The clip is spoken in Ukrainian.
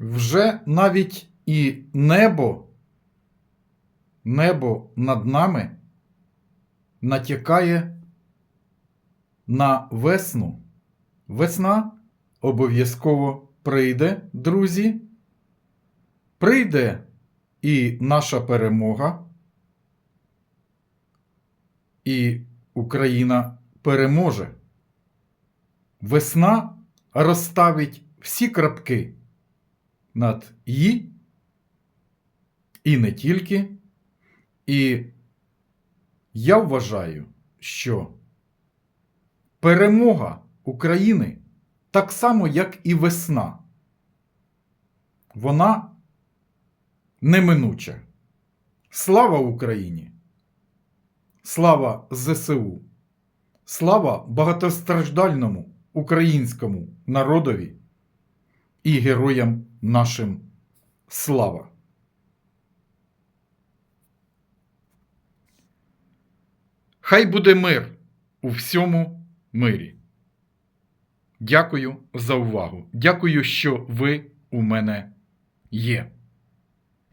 Вже навіть і небо, небо над нами натякає на весну. Весна обов'язково прийде, друзі. Прийде і наша перемога, і Україна переможе. Весна розставить всі крапки над «і» і не тільки. І я вважаю, що перемога України так само, як і весна, вона неминуча. Слава Україні! Слава ЗСУ! Слава багатостраждальному українському народові і героям нашим слава! Хай буде мир у всьому мирі. Дякую за увагу. Дякую, що ви у мене є.